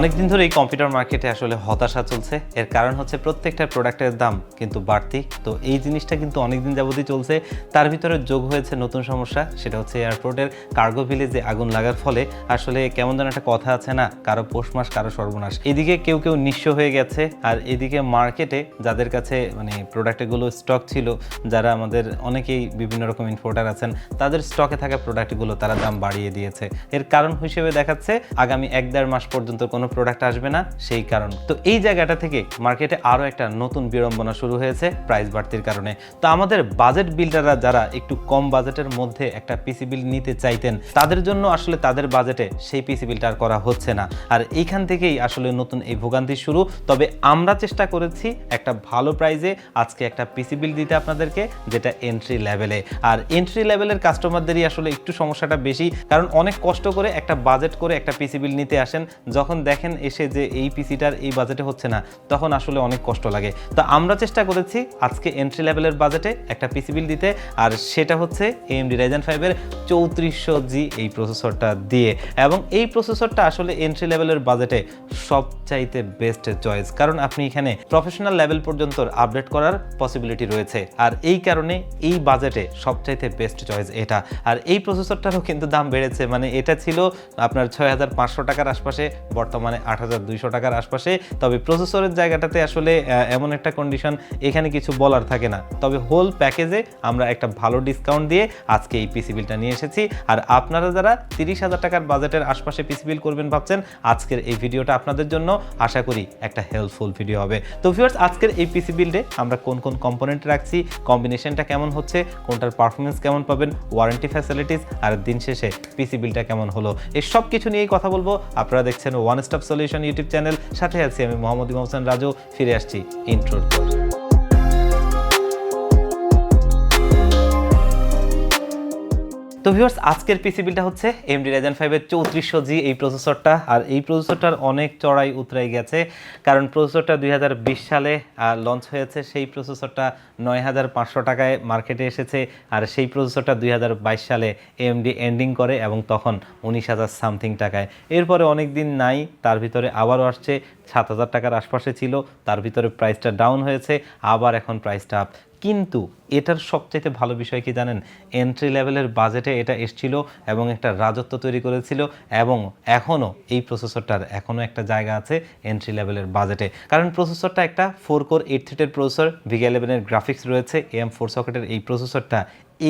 অনেকদিন ধরে এই কম্পিউটার মার্কেটে আসলে হতাশা চলছে। এর কারণ হচ্ছে প্রত্যেকটা প্রোডাক্টের দাম কিন্তু বাড়তি। তো এই জিনিসটা কিন্তু অনেকদিন যাবতই চলছে। তার ভিতরে যোগ হয়েছে নতুন সমস্যা, সেটা হচ্ছে এয়ারপোর্টের কার্গো ভিলেজে আগুন লাগার ফলে আসলে কেমন যেন একটা কথা আছে না, কারও পৌষ মাস, কারও সর্বনাশ। এদিকে কেউ কেউ নিঃস্ব হয়ে গেছে, আর এদিকে মার্কেটে যাদের কাছে মানে প্রোডাক্টগুলো স্টক ছিল, যারা আমাদের অনেকেই বিভিন্ন রকম ইম্পোর্টার আছেন, তাদের স্টকে থাকা প্রোডাক্টগুলো তারা দাম বাড়িয়ে দিয়েছে। এর কারণ হিসেবে দেখাচ্ছে, আগামী এক দেড় মাস পর্যন্ত কোনো প্রোডাক্ট আসবে না সেই কারণ। তো এই জায়গাটা থেকে মার্কেটে আরও একটা নতুন বিড়ম্বনা শুরু হয়েছে প্রাইস বাড়তির কারণে। তো আমাদের বাজেট বিল্ডাররা যারা একটু কম বাজেটের মধ্যে একটা পিসি বিল নিতে চাইতেন, তাদের জন্য আসলে তাদের বাজেটে সেই পিসি বিলটা আর করা হচ্ছে না। আর এইখান থেকেই আসলে নতুন এই ভোগান্তি শুরু। তবে আমরা চেষ্টা করেছি একটা ভালো প্রাইজে আজকে একটা পিসি বিল দিতে আপনাদেরকে, যেটা এন্ট্রি লেভেলে আর এন্ট্রি লেভেলের কাস্টমারদেরই আসলে একটু সমস্যাটা বেশি, কারণ অনেক কষ্ট করে একটা বাজেট করে একটা পিসি বিল নিতে আসেন, যখন দেখেন এসে যে এই পিসিটার এই বাজেটে হচ্ছে না, তখন আসলে অনেক কষ্ট লাগে। তো আমরা চেষ্টা করেছি আজকে এন্ট্রি লেভেলের বাজেটে একটা পিসি বিল দিতে, আর সেটা হচ্ছে এএমডি রাইজেন ফাইভের চৌত্রিশশো জি এই প্রসেসরটা দিয়ে। এবং এই প্রসেসরটা আসলে এন্ট্রি লেভেলের বাজেটে সবচাইতে বেস্ট চয়েস কারণ আপনি এখানে প্রফেশনাল লেভেল পর্যন্ত আপডেট করার পসিবিলিটি রয়েছে। আর এই কারণে এই বাজেটে সবচাইতে বেস্ট চয়েস এটা। আর এই প্রসেসরটারও কিন্তু দাম বেড়েছে মানে এটা ছিল আপনার ছয় হাজার পাঁচশো টাকার আশপাশে, বর্তমানে আট হাজার দুইশো টাকার আশপাশে। তবে প্রসেসরের জায়গাটাতে আসলে এমন একটা কন্ডিশন এখানে কিছু বলার থাকে না। তবে হোল প্যাকেজে আমরা একটা ভালো ডিসকাউন্ট দিয়ে আজকে এই পিসি বিলটা নিয়ে এসেছি। আর আপনারা যারা তিরিশ হাজার টাকার বাজেটের আশপাশে পিসি বিল করবেন ভাবছেন, আজকের এই ভিডিওটা আপনাদের জন্য আশা করি একটা হেল্পফুল ভিডিও হবে। তো ভিউয়ার্স আজকের এই পিসি বিল্ডে আমরা কোন কোন কম্পোনেন্ট রাখছি কম্বিনেশনটা কেমন হচ্ছে, কোনটার পারফরমেন্স কেমন পাবেন ওয়ারেন্টি ফ্যাসিলিটিস আর দিন শেষে পিসি বিলটা কেমন হলো, এই সব কিছু নিয়েই কথা বলব। আপনারা দেখছেন one stop solution YouTube channel সাথে আছি আমি মোহাম্মদ ইমাম হোসেন রাজু ফিরে আসছি ইন্ট্রোর পর ভিউয়ার্স আজকের পিসি বিলটা হচ্ছে এমডি রাইজেন ফাইভের চৌত্রিশশো জি এই প্রসেসরটা আর এই প্রসেসরটার অনেক চড়াই উতরাই গেছে, কারণ প্রসেসরটা দুই হাজার বিশ সালে লঞ্চ হয়েছে, সেই প্রসেসরটা নয় হাজার পাঁচশো টাকায় মার্কেটে এসেছে, আর সেই প্রসেসরটা দুই হাজার বাইশ সালে এমডি এন্ডিং করে এবং তখন উনিশ হাজার সামথিং টাকায়। এরপরে অনেক দিন নাই, তার ভিতরে আবারও আসছে, সাত হাজার টাকার আশপাশে ছিল, তার ভিতরে প্রাইসটা ডাউন হয়েছে, আবার এখন প্রাইসটা আপ কিন্তু এটার সবচাইতে ভালো বিষয় কি জানেন? এন্ট্রি লেভেলের বাজেটে এটা এসছিল এবং একটা রাজত্ব তৈরি করেছিল এবং এখনও এই প্রসেসরটার এখনও একটা জায়গা আছে এন্ট্রি লেভেলের বাজেটে কারণ প্রসেসরটা একটা ফোর কোর এইট থ্রিটের প্রসেসর ভিগা ইলেভেনের গ্রাফিক্স রয়েছে এম ফোর সকেটের এই প্রসেসরটা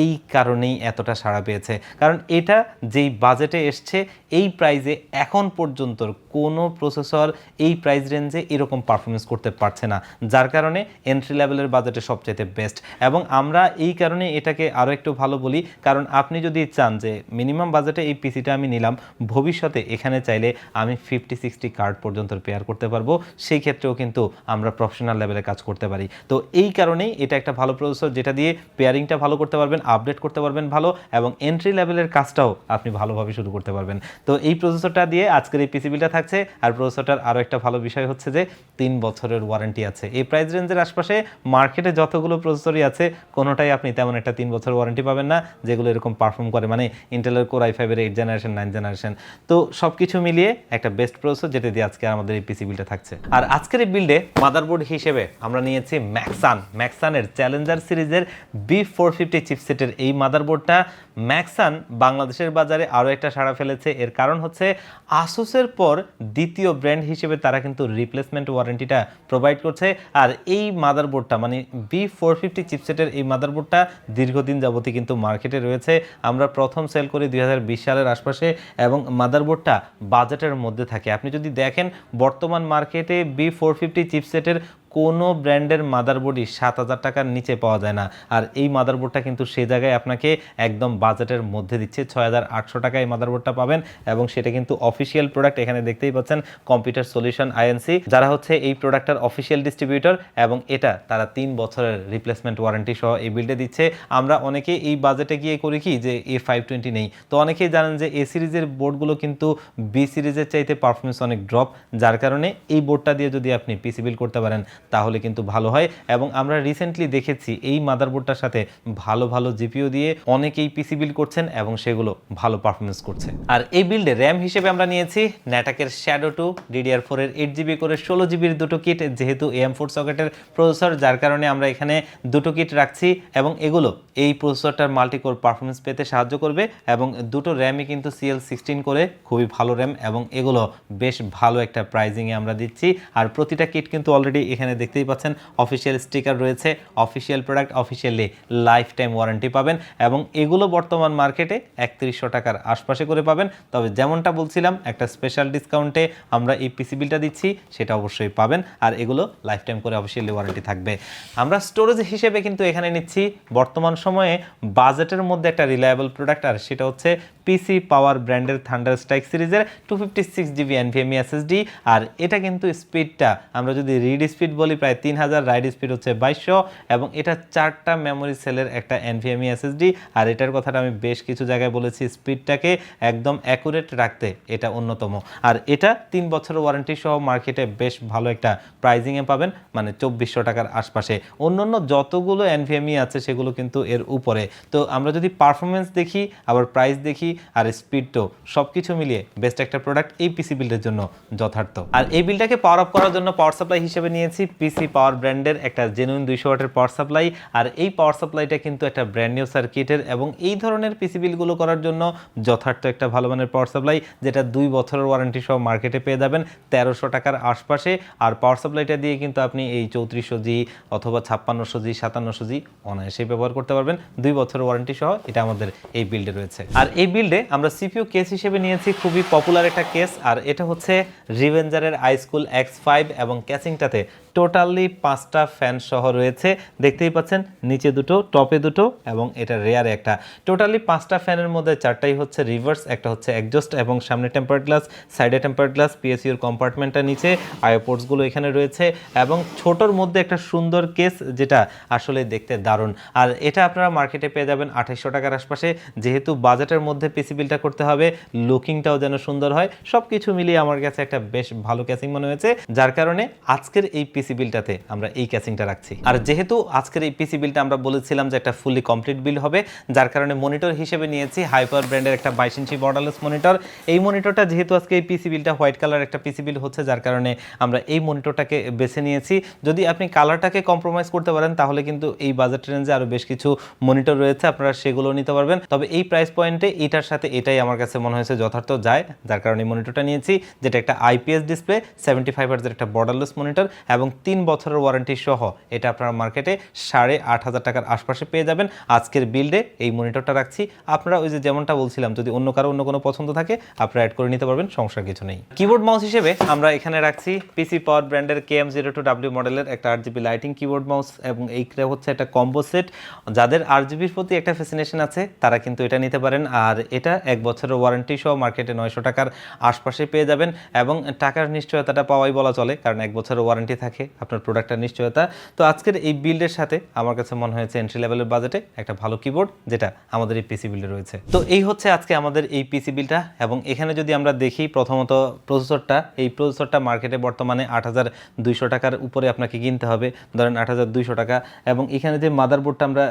এই কারণেই এতটা সাড়া পেয়েছে। কারণ এটা যেই বাজেটে এসছে, এই প্রাইজে এখন পর্যন্ত কোনো প্রসেসর এই প্রাইস রেঞ্জে এরকম পারফরমেন্স করতে পারছে না। যার কারণে এন্ট্রি লেভেলের বাজেটে সবচেয়ে বেস্ট এবং আমরা এই কারণে এটাকে আরও একটু ভালো বলি, কারণ আপনি যদি চান যে মিনিমাম বাজেটে এই পিসিটা আমি নিলাম, ভবিষ্যতে এখানে চাইলে আমি ফিফটি সিক্সটি কার্ড পর্যন্ত পেয়ার করতে পারব। সেই ক্ষেত্রেও কিন্তু আমরা প্রফেশনাল লেভেলে কাজ করতে পারি। তো এই কারণেই এটা একটা ভালো প্রসেসর যেটা দিয়ে পেয়ারিংটা ভালো করতে পারবেন। আপডেট করতে পারবেন ভালো এবং এন্ট্রি লেভেলের কাজটাও আপনি ভালোভাবে শুরু করতে পারবেন। তো এই প্রসেসরটা দিয়ে আজকের এই পিসিবিলটা থাকছে আর প্রসেসরটার আরও একটা ভালো বিষয় হচ্ছে যে তিন বছরের ওয়ারেন্টি আছে। এই প্রাইস রেঞ্জের আশপাশে মার্কেটে যতগুলো প্রসেসরই আছে, কোনোটাই আপনি তেমন একটা তিন বছর ওয়ারেন্টি পাবেন না, যেগুলো এরকম পারফর্ম করে। মানে ইন্টেলের কোর আই ফাইভের এইট জেনারেশন নাইন জেনারেশন তো সব কিছু মিলিয়ে একটা বেস্ট প্রসেসর যেটা দিয়ে আজকে আমাদের এই পিসি বিলটা থাকছে। আর আজকের এই বিল্ডে মাদারবোর্ড হিসেবে আমরা নিয়েছি ম্যাক্সান ম্যাক্সানের চ্যালেঞ্জার সিরিজের বি ফোর ফিফটি চিপসেটের এই মাদারবোর্ডটা ম্যাক্সান বাংলাদেশের বাজারে আরও একটা সাড়া ফেলেছে। এর কারণ হচ্ছে আসুসের পর দ্বিতীয় ব্র্যান্ড হিসেবে তারা কিন্তু রিপ্লেসমেন্ট ওয়ারেন্টিটা প্রোভাইড করছে। আর এই মাদারবোর্ডটা মানে বি ফোর ফিফটি চিপসেটের এই মাদারবোর্ডটা দীর্ঘদিন যাবতই কিন্তু মার্কেটে রয়েছে। আমরা প্রথম সেল করি দুই হাজার বিশ সালের আশপাশে এবং মাদারবোর্ডটা বাজেটের মধ্যে থাকে। আপনি যদি দেখেন বর্তমান মার্কেটে বি ফোর ফিফটি চিপসেটের কোনো ব্র্যান্ডের মাদারবোর্ডই সাত হাজার টাকার নিচে পাওয়া যায় না। আর এই মাদারবোর্ডটা কিন্তু সে জায়গায় আপনাকে একদম বাজেটের মধ্যে দিচ্ছে। ছয় হাজার আটশো টাকায় মাদারবোর্ডটা পাবেন এবং সেটা কিন্তু অফিসিয়াল প্রোডাক্ট এখানে দেখতেই পাচ্ছেন কম্পিউটার সলিউশন আইএনসি যারা হচ্ছে এই প্রোডাক্টটার অফিসিয়াল ডিস্ট্রিবিউটর এবং এটা তারা তিন বছরের রিপ্লেসমেন্ট ওয়ারেন্টি সহ এই বিল্ডে দিচ্ছে। আমরা অনেকে এই বাজেটে গিয়ে করি কি যে এ ফাইভ টোয়েন্টি নেই। তো অনেকেই জানেন যে এ সিরিজের বোর্ডগুলো কিন্তু বি সিরিজের চাইতে পারফরমেন্স অনেক ড্রপ যার কারণে এই বোর্ডটা দিয়ে যদি আপনি পিসি বিল করতে পারেন তাহলে কিন্তু ভালো হয়। এবং আমরা রিসেন্টলি দেখেছি এই মাদারবোর্ডটার সাথে ভালো ভালো জিপিও দিয়ে অনেকেই পিসি বিল্ড করছেন এবং সেগুলো ভালো পারফরমেন্স করছে। আর এই বিল্ডে র্যাম হিসেবে আমরা নিয়েছি ন্যাটাকের শ্যাডো টু ডিডিআর ফোরের এইট জিবি করে ষোলো জিবির দুটো কিট যেহেতু এম ফোর সকেটের প্রসেসর যার কারণে আমরা এখানে দুটো কিট রাখছি এবং এগুলো এই প্রসেসরটার মাল্টিকোর পারফরমেন্স পেতে সাহায্য করবে এবং দুটো র্যামই কিন্তু সিএল সিক্সটিন করে খুবই ভালো র্যাম এবং এগুলো বেশ ভালো একটা প্রাইজিংয়ে আমরা দিচ্ছি। আর প্রতিটা কিট কিন্তু অলরেডি এখানে দেখতেই পাচ্ছেন অফিসিয়াল স্টিকার রয়েছে official product officially lifetime warranty পাবেন এবং এগুলো বর্তমান মার্কেটে একত্রিশশো টাকার আশপাশে করে পাবেন। তবে যেমনটা বলছিলাম, একটা স্পেশাল ডিসকাউন্টে আমরা এই পিসি বিলটা দিচ্ছি, সেটা অবশ্যই পাবেন আর এগুলো লাইফ টাইম করে অফিসিয়ালি ওয়ারেন্টি থাকবে। আমরা স্টোরেজ হিসেবে কিন্তু এখানে নিচ্ছি, বর্তমান সময়ে বাজেটের মধ্যে একটা রিলায়েবল প্রোডাক্ট আর সেটা হচ্ছে পিসি পাওয়ার ব্র্যান্ডের থান্ডার স্ট্রাইক সিরিজের two fifty six GB NVMe SSD আর এটা কিন্তু স্পিডটা আমরা যদি রিড স্পিড বলি, প্রায় তিন হাজার রাইড স্পিড হচ্ছে বাইশশো, এবং এটা চারটা মেমোরি সেলের একটা এনভিএমই এসএসডি আর এটার কথাটা আমি বেশ কিছু জায়গায় বলেছি স্পিডটাকে একদম অ্যাকুরেট রাখতে এটা অন্যতম। আর এটা তিন বছরের ওয়ারেন্টি সহ মার্কেটে বেশ ভালো একটা প্রাইজিংয়ে পাবেন মানে চব্বিশশো টাকার আশপাশে। অন্যান্য যতগুলো এনভিএমই আছে, সেগুলো কিন্তু এর উপরে। তো আমরা যদি পারফরমেন্স দেখি, আবার প্রাইস দেখি আর স্পিড তো সব কিছু মিলিয়ে বেস্ট একটা প্রোডাক্ট এই পিসি বিল্ডের জন্য যথার্থ। আর এই বিলটাকে পাওয়ার আপ করার জন্য পাওয়ার সাপ্লাই হিসেবে নিয়েছি পিসি পাওয়ার ব্র্যান্ডের একটা জেনুইন দুইশো ওয়াটের পাওয়ার সাপ্লাই আর এই পাওয়ার সাপ্লাইটা কিন্তু একটা ব্র্যান্ড নিউ সার্কিটের এবং এই ধরনের পিসি বিলগুলো করার জন্য যথার্থ একটা ভালো মানের পাওয়ার সাপ্লাই যেটা দুই বছরের ওয়ারেন্টি সহ মার্কেটে পেয়ে যাবেন তেরোশো টাকার আশপাশে। আর পাওয়ার সাপ্লাইটা দিয়ে কিন্তু আপনি এই চৌত্রিশশো জি অথবা ছাপ্পান্নশো জি, সাতান্নশো জি অনায়াসেই ব্যবহার করতে পারবেন। দুই বছরের ওয়ারেন্টি সহ এটা আমাদের এই বিল্ডে রয়েছে। আর এই বিল্ডে আমরা সিপিও কেস হিসেবে নিয়েছি, খুবই পপুলার একটা কেস, আর এটা হচ্ছে রিভেঞ্জারের আইস্কুল এক্স ফাইভ এবং ক্যাসিংটাতে টোটালি পাঁচটা ফ্যান সহ রয়েছে। দেখতেই পাচ্ছেন, নিচে দুটো, টপে দুটো এবং এটা রেয়ারে একটা। টোটালি পাঁচটা ফ্যানের মধ্যে চারটাই হচ্ছে রিভার্স একটা হচ্ছে একজস্ট এবং সামনে টেম্পার গ্লাস সাইডে টেম্পার গ্লাস পিএসইউর কম্পার্টমেন্টটা নিচে আয়োপোর্টসগুলো এখানে রয়েছে এবং ছোটোর মধ্যে একটা সুন্দর কেস যেটা আসলে দেখতে দারুণ। আর এটা আপনারা মার্কেটে পেয়ে যাবেন আঠাইশশো টাকার আশপাশে। যেহেতু বাজেটের মধ্যে পিসি বিলটা করতে হবে লুকিংটাও যেন সুন্দর হয়। সব কিছু মিলিয়ে আমার কাছে একটা বেশ ভালো ক্যাসিং মনে হয়েছে। যার কারণে আজকের এই পিসি বিলটাতে আমরা এই ক্যাসিংটা রাখছি। আর যেহেতু আজকের এই পিসি বিলটা আমরা বলেছিলাম যে একটা ফুললি কমপ্লিট বিল হবে, যার কারণে মনিটর হিসেবে নিয়েছি হাইপার ব্র্যান্ডের একটা বাইশ ইঞ্চি বর্ডারলেস মনিটর এই মনিটরটা যেহেতু আজকে এই পিসি বিলটা হোয়াইট কালার একটা পিসি বিল হচ্ছে, যার কারণে আমরা এই মনিটরটাকে বেছে নিয়েছি। যদি আপনি কালারটাকে কম্প্রোমাইজ করতে পারেন, তাহলে কিন্তু এই বাজেট রেঞ্জে আরও বেশ কিছু মনিটর রয়েছে, আপনারা সেগুলো নিতে পারবেন। তবে এই প্রাইস পয়েন্টে এটার সাথে এটাই আমার কাছে মনে হয়েছে যথার্থ যায়, যার কারণে মনিটরটা নিয়েছি, যেটা একটা আইপিএস ডিসপ্লে সেভেন্টি ফাইভ একটা বর্ডারলেস মনিটর এবং তিন বছরের ওয়ারেন্টি সহ এটা আপনারা মার্কেটে সাড়ে আট হাজার টাকার আশপাশে পেয়ে যাবেন। আজকের বিল্ডে এই মনিটরটা রাখছি। আপনারা ওই যে যেমনটা বলছিলাম, যদি অন্য কারও অন্য কোনো পছন্দ থাকে, আপনারা অ্যাড করে নিতে পারবেন সমস্যা কিছু নেই। কিবোর্ড মাউস হিসেবে আমরা এখানে রাখছি পিসি পাওয়ার ব্র্যান্ডের K M zero two W মডেলের একটা আট জিবি লাইটিং কিবোর্ড মাউস এবং এইটা হচ্ছে একটা কম্বো সেট যাদের আট জিবির প্রতি একটা ফ্যাসিনেশন আছে, তারা কিন্তু এটা নিতে পারেন। আর এটা এক বছরের ওয়ারেন্টি সহ মার্কেটে নয়শো টাকার আশপাশে পেয়ে যাবেন এবং টাকার নিশ্চয়তাটা পাওয়াই বলা চলে, কারণ এক বছরের ওয়ারেন্টি থাকে আপনার প্রোডাক্টটার নিশ্চয়তা। তো আজকের এই বিল্ডের সাথে আমার কাছে মনে হয়েছে এন্ট্রি লেভেলের বাজেটে একটা ভালো কিবোর্ড যেটা আমাদের এই পিসি বিল্ডে রয়েছে। তো এই হচ্ছে আজকে আমাদের এই পিসি বিলটা এবং এখানে যদি আমরা দেখি প্রথমত প্রসেসরটা এই প্রসেসরটা মার্কেটে বর্তমানে আট হাজার দুইশো টাকার উপরে আপনাকে কিনতে হবে। ধরেন আট হাজার দুইশো টাকা এবং এখানে যে মাদারবোর্ডটা আমরা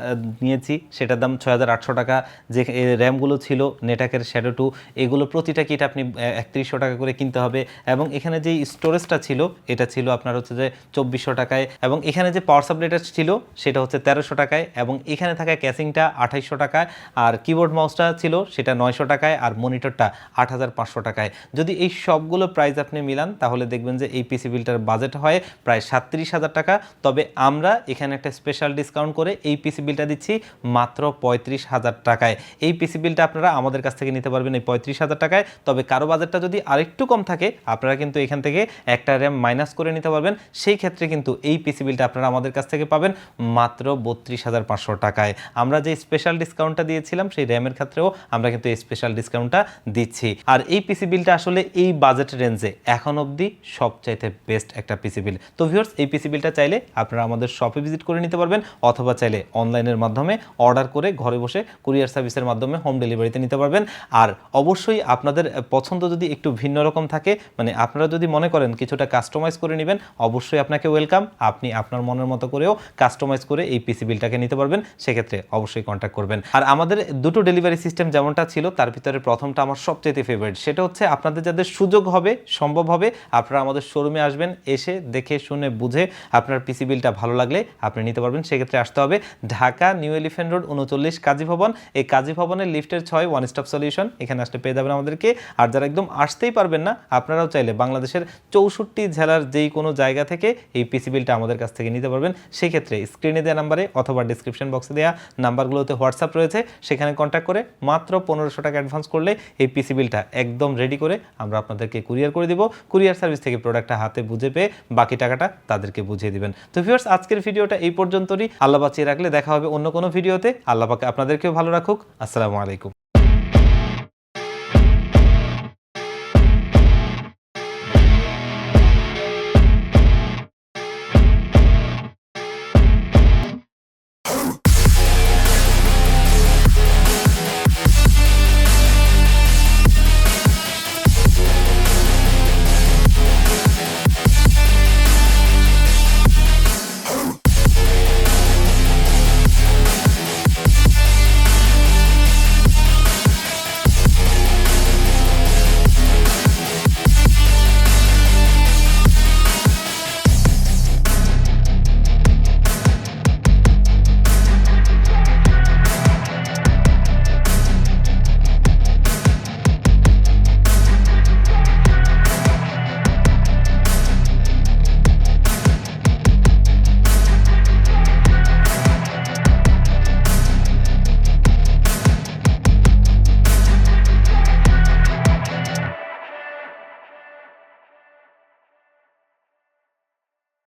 নিয়েছি, সেটার দাম ছয় হাজার আটশো টাকা। যে র্যামগুলো ছিল নেটাকের শ্যাডো টু এগুলো প্রতিটা কিট আপনি একত্রিশশো টাকা করে কিনতে হবে এবং এখানে যে স্টোরেজটা ছিল, এটা ছিল আপনার হচ্ছে যে চব্বিশশো টাকায়। এবং এখানে যে পাওয়ার সাপ্লাইটা ছিল, সেটা হচ্ছে তেরোশো টাকায়। এবং এখানে থাকা ক্যাসিংটা আঠাইশশো টাকায়। আর কিবোর্ড মাউসটা ছিল, সেটা নয়শো টাকায়। আর মনিটরটা আট হাজার পাঁচশো টাকায়। যদি এই সবগুলো প্রাইস আপনি মিলান, তাহলে দেখবেন যে এই পিসি বিলটার বাজেট হয় প্রায় সাতত্রিশ হাজার টাকা। তবে আমরা এখানে একটা স্পেশাল ডিসকাউন্ট করে এই পিসি বিলটা দিচ্ছি মাত্র পঁয়ত্রিশ হাজার টাকায়। এই পিসি বিলটা আপনারা আমাদের কাছ থেকে নিতে পারবেন এই পঁয়ত্রিশ হাজার টাকায়। তবে কারও বাজেটটা যদি আরেকটু কম থাকে, আপনারা কিন্তু এখান থেকে একটা র্যাম মাইনাস করে নিতে পারবেন। সেই ক্ষেত্রে কিন্তু এই পিসি বিলটা আপনারা আমাদের কাছ থেকে পাবেন মাত্র বত্রিশ হাজার পাঁচশো টাকায়। আমরা যে স্পেশাল ডিসকাউন্টটা দিয়েছিলাম, সেই র্যামের ক্ষেত্রেও আমরা কিন্তু এই স্পেশাল ডিসকাউন্টটা দিচ্ছি। আর এই পিসি বিলটা আসলে এই বাজেট রেঞ্জে এখন অবধি সবচাইতে বেস্ট একটা পিসি বিল তো ভিউয়ার্স এই পিসি বিলটা চাইলে আপনারা আমাদের শপে ভিজিট করে নিতে পারবেন, অথবা চাইলে অনলাইনের মাধ্যমে অর্ডার করে ঘরে বসে কুরিয়ার সার্ভিসের মাধ্যমে হোম ডেলিভারিতে নিতে পারবেন। আর অবশ্যই আপনাদের পছন্দ যদি একটু ভিন্ন রকম থাকে মানে আপনারা যদি মনে করেন কিছুটা কাস্টমাইজ করে নেবেন, অবশ্যই আপনাকে ওয়েলকাম। আপনি আপনার মনের মতো করেও কাস্টমাইজ করে এই পিসি বিলটাকে নিতে পারবেন, সেক্ষেত্রে অবশ্যই কন্ট্যাক্ট করবেন। আর আমাদের দুটো ডেলিভারি সিস্টেম যেমনটা ছিল, তার ভিতরে প্রথমটা আমার সবচেয়ে ফেভারিট সেটা হচ্ছে আপনাদের যাদের সুযোগ হবে, সম্ভব হবে, আপনারা আমাদের শোরুমে আসবেন, এসে দেখে, শুনে, বুঝে আপনার পিসি বিলটা ভালো লাগলে আপনি নিতে পারবেন। সেক্ষেত্রে আসতে হবে ঢাকা নিউ এলিফেন্ট রোড উনচল্লিশ কাজী ভবন। এই কাজী ভবনের লিফটের ছয় ওয়ান স্টপ সলিউশন এখানে আসলে পেয়ে যাবেন আমাদেরকে। আর যারা একদম আসতেই পারবেন না, আপনারাও চাইলে বাংলাদেশের চৌষট্টি জেলার যেই কোনো জায়গা থেকে এই পিসি বিলটা আমাদের কাছ থেকে নিতে পারবেন। সেই ক্ষেত্রে স্ক্রিনে দেওয়া নাম্বারে অথবা ডিসক্রিপশন বক্সে দেওয়া নাম্বারগুলোতে হোয়াটসঅ্যাপ রয়েছে। সেখানে কন্ট্যাক্ট করে মাত্র পনেরোশো টাকা অ্যাডভান্স করলে এই পিসি বিলটা একদম রেডি করে আমরা আপনাদেরকে কুরিয়ার করে দিব। কুরিয়ার সার্ভিস থেকে প্রোডাক্টটা হাতে বুঝে পেয়ে বাকি টাকাটা তাদেরকে বুঝিয়ে দিবেন। তো ভিউয়ার্স আজকের ভিডিওটা এই পর্যন্তই আল্লাহ বাঁচিয়ে রাখলে দেখা হবে অন্য কোনো ভিডিওতে। আল্লাহ পাকে আপনাদেরকেও ভালো রাখুক। আসসালামু আলাইকুম।